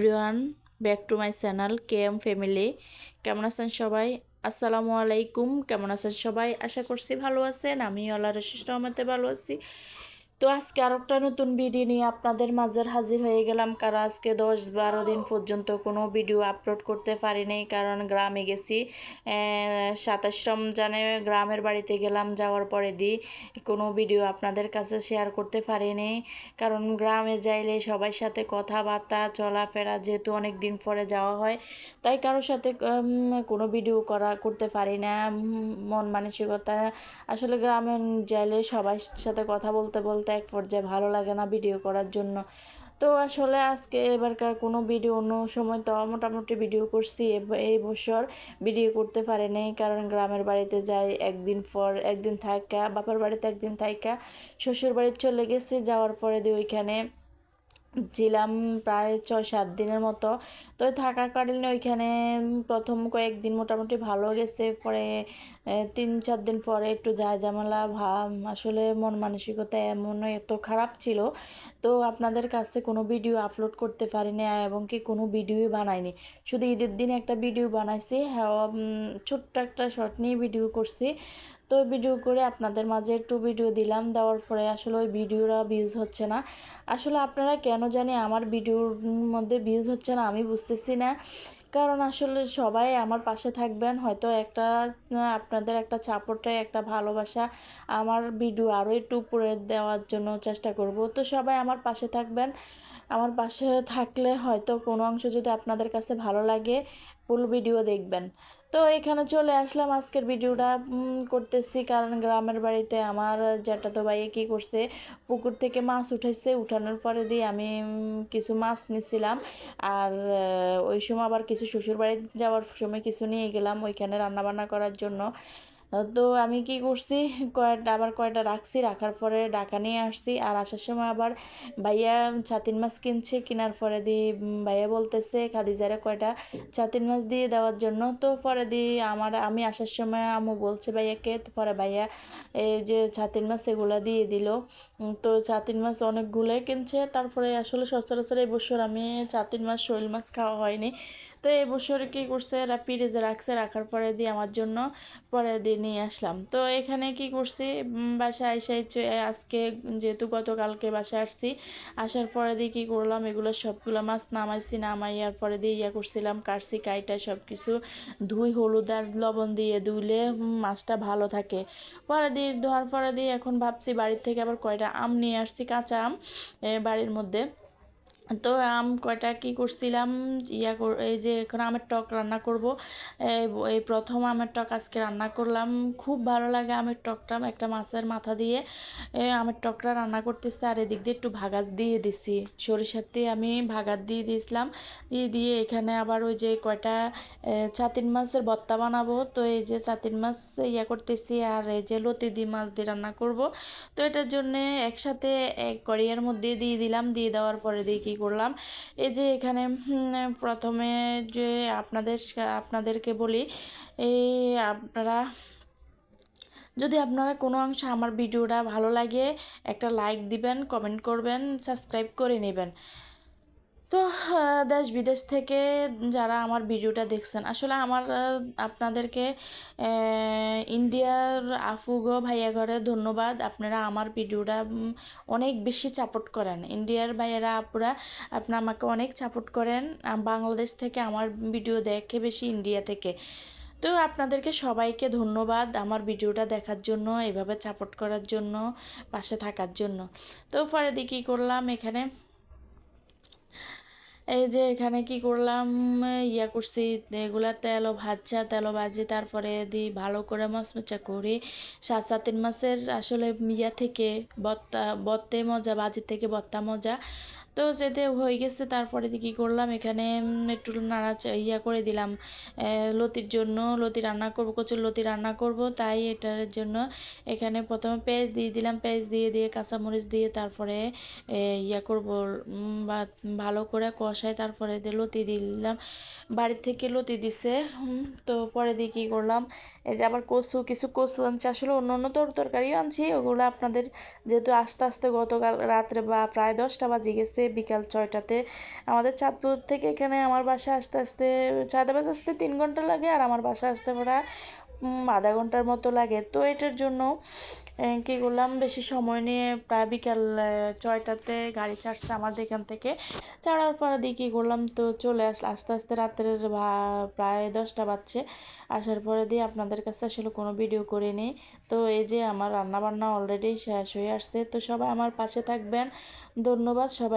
Everyone back to my channel K M family কেমন আছেন সবাই? আসসালামু আলাইকুম। কেমন আছেন সবাই? আশা করছি ভালো আছেন। আমি আল্লাহ রশিষ্ট আমাতে ভালো আছি। তো আজকে আর একটা নতুন ভিডিও নিয়ে আপনাদের মাঝে হাজির হয়ে গেলাম। কারণ আজকে দশ বারো দিন পর্যন্ত কোনো ভিডিও আপলোড করতে পারি পারিনি কারণ গ্রামে গেছি সাতাশ রমজানে গ্রামের বাড়িতে গেলাম, যাওয়ার পরে দি কোনো ভিডিও আপনাদের কাছে শেয়ার করতে পারি পারিনি কারণ গ্রামে যাইলে সবার সাথে কথাবার্তা, চলাফেরা যেহেতু অনেক দিন পরে যাওয়া হয়, তাই কারোর সাথে কোনো ভিডিও করা, করতে পারি না। মন মানসিকতা, আসলে গ্রামে যাইলে সবার সাথে কথা বলতে বলতে এক পর্যায়ে ভালো লাগে না ভিডিও করার জন্য। তো আসলে আজকে এবারকার কোনো ভিডিও, অন্য সময় তো মোটামুটি ভিডিও করছি এই বছর। ভিডিও করতে পারেনি, কারণ গ্রামের বাড়িতে যাই একদিন পর একদিন থাকা বাপার বাড়িতে একদিন থাকা শ্বশুর বাড়ির চলে গেছি, যাওয়ার পরে দিয়ে ওইখানে ছিলাম প্রায় ছয় সাত দিনের মতো। তো ওই থাকাকালীন ওইখানে প্রথম কয়েকদিন মোটামুটি ভালো গেছে। পরে তিন চার দিন পরে একটু যা ভাব, আসলে মন মানসিকতা এমন এত খারাপ ছিল। তো আপনাদের কাছে কোনো ভিডিও আপলোড করতে পারিনি এবং কি কোনো ভিডিওই বানাইনি। শুধু ঈদের দিন একটা ভিডিও বানাইছি হ্যাঁ ছোট্ট একটা শর্ট নিয়ে ভিডিও করছি। তো ভিডিও করে আপনাদের মাঝে একটু ভিডিও দিলাম। দেওয়ার পরে আসলে ওই ভিডিওরা ভিউজ হচ্ছে না। আসলে আপনারা কেন জানি আমার ভিডিওর মধ্যে ভিউজ হচ্ছে না আমি বুঝতেছি না। কারণ আসলে সবাই আমার পাশে থাকবেন। হয়তো একটা আপনাদের একটা চাপটে একটা ভালোবাসা আমার ভিডিও আরও একটু উপরে দেওয়ার জন্য চেষ্টা করব। তো সবাই আমার পাশে থাকবেন। আমার পাশে থাকলে হয়তো কোনো অংশ যদি আপনাদের কাছে ভালো লাগে ফুল ভিডিও দেখবেন। তো এখানে চলে আসলাম আজকের ভিডিওটা করতেছি। কারণ গ্রামের বাড়িতে আমার জ্যাঠাতো ভাইয়ে কী করছে, পুকুর থেকে মাছ উঠেছে উঠানোর পরে দিয়ে আমি কিছু মাছ নিছিলাম। আর ওই সময় আবার কিছু শ্বশুর বাড়ি যাওয়ার সময় কিছু নিয়ে গেলাম ওইখানে রান্নাবান্না করার জন্য। তো আমি কি করছি কয়েকটা আবার কয়েকটা রাখছি, রাখার পরে ডাকা নিয়ে আসছি। আর আসার সময় আবার ভাইয়া ছাতিন মাছ কিনছে, কেনার পরে দিয়ে ভাইয়া বলতেছে, খাদিজারে কয়টা ছাতিন মাছ দিয়ে দেওয়ার জন্য। তো পরে দিয়ে আমার, আমি আসার সময় আমু বলছে ভাইয়াকে, তো পরে ভাইয়া এই যে ছাতিন মাছ এগুলো দিয়ে দিল। তো ছাতিন মাছ অনেকগুলোই কিনছে। তারপরে আসলে সচরাচর এই বছর আমি ছাতিন মাছ শৈল মাছ খাওয়া হয়নি। তো এই বছর কী করছে? এরা ফ্রিজে রাখছে, রাখার পরে দিয়ে আমার জন্য পরে দিয়ে নিয়ে আসলাম। তো এখানে কি করছি? বাসায় এসে আজকে যেহেতু গতকালকে বাসায় আসছি, আসার পরে দিয়ে কী করলাম? এগুলো সবগুলো মাছ নামাইছি, নামাইয়ার পরে দিয়ে ইয়া করছিলাম, কাটছি, কাইটা সব কিছু ধুই, হলুদ আর লবণ দিয়ে ধুইলে মাছটা ভালো থাকে। পরে দিয়ে ধোয়ার পরে দিয়ে এখন ভাবছি বাড়ির থেকে আবার কয়টা আম নিয়ে আসছি, কাঁচা আম বাড়ির মধ্যে। তো আম কয়টা কি করছিলাম, ইয়া কর- এই যে এখন আমের টক রান্না করব। এই প্রথম আমের টক আজকে রান্না করলাম। খুব ভালো লাগে আমের টকটা একটা মাছের মাথা দিয়ে। আমের টকটা রান্না করতেছে আর এদিক দিয়ে একটু ভাগাত দিয়ে দিছি। সরিষার দিয়ে আমি ভাগাত দিয়ে দিয়েছিলাম। দিয়ে দিয়ে এখানে আবার ওই যে কয়টা চাতিন মাছের ভর্তা বানাবো। তো এই যে চাতিন মাছ ইয়া করতেছি আর এই যে লতি দি মাছ দিয়ে রান্না করব। তো এটার জন্যে একসাথে এক কড়িয়ার মধ্যে দিয়ে দিলাম। দিয়ে দেওয়ার পরে দিয়ে কী করলাম। এই যে এখানে প্রথমে যে আপনাদের আপনাদেরকে বলি, এই আপনারা, যদি আপনারা কোনো অংশে আমার ভিডিওটা ভালো লাগে, একটা লাইক দিবেন কমেন্ট করবেন সাবস্ক্রাইব করে নেবেন। তো দেশ বিদেশ থেকে যারা আমার ভিডিওটা দেখছেন, আসলে আমার আপনাদেরকে ইন্ডিয়ার আফুগো ভাইয়া ঘরে ধন্যবাদ। আপনারা আমার ভিডিওটা অনেক বেশি সাপোর্ট করেন। ইন্ডিয়ার ভাইয়েরা, আপুরা, আপনি আমাকে অনেক সাপোর্ট করেন বাংলাদেশ থেকে আমার ভিডিও দেখে বেশি, ইন্ডিয়া থেকে। তো আপনাদেরকে সবাইকে ধন্যবাদ আমার ভিডিওটা দেখার জন্য, এভাবে সাপোর্ট করার জন্য, পাশে থাকার জন্য। তো পরে দিয়ে কী করলাম এখানে। এই যে এখানে কি করলাম? ইয়া করছি, এগুলা তেলও ভাজা তেলও ভাজি তারপরে দিই ভালো করে মচমচা করি। সাত সাত তিন মাসের আসলে ইয়া থেকে বত্তা, বত্তে মজা বাজি থেকে বত্তা মজা। তো যেতে হয়ে গেছে, তারপরে কী করলাম? এখানে একটু নাড়া ইয়া করে দিলাম। লতির জন্য লতি রান্না করব, কচুর লতি রান্না করব, তাই এটার জন্য এখানে প্রথমে পেঁয়াজ দিয়ে দিলাম। পেঁয়াজ দিয়ে দিয়ে কাঁচামরিচ দিয়ে তারপরে ইয়া করব বা, ভালো করে কষাই তারপরে দিয়ে লতি দিলাম বাড়ির থেকে লতি দিছে। তো পরে দিয়ে কী করলাম, এই যে আবার কচু, কিছু কচু আনছি। আসলে অন্য অন্য তর তরকারিও আনছি, ওগুলো আপনাদের যেহেতু আস্তে আস্তে গতকাল রাত্রে বা প্রায় দশটা বাজে গেছে, বিকাল ছয়টাতে। আমাদের চাঁদপুর থেকে এখানে আমার বাসা আস্তে আসতে চাঁদাবাজ আসতে তিন ঘণ্টা লাগে আর আমার বাসা আসতে প্রায় আধা ঘণ্টার মতো লাগে। তো এটার জন্য কী করলাম, বেশি সময় নিয়ে প্রায় বিকাল ছয়টাতে গাড়ি ছাড়ছে আমাদের এখান থেকে। ছাড়ার পর দিয়ে কী করলাম, তো চলে আস, আস্তে আস্তে রাত্রের প্রায় দশটা বাজছে। আসার পরে দিয়ে আপনাদের কাছে আসলে কোনো ভিডিও করে নিই তো এই যে আমার রান্না বান্না অলরেডি শেষ হয়ে আসছে। তো সবাই আমার পাশে থাকবেন। ধন্যবাদ সবাই।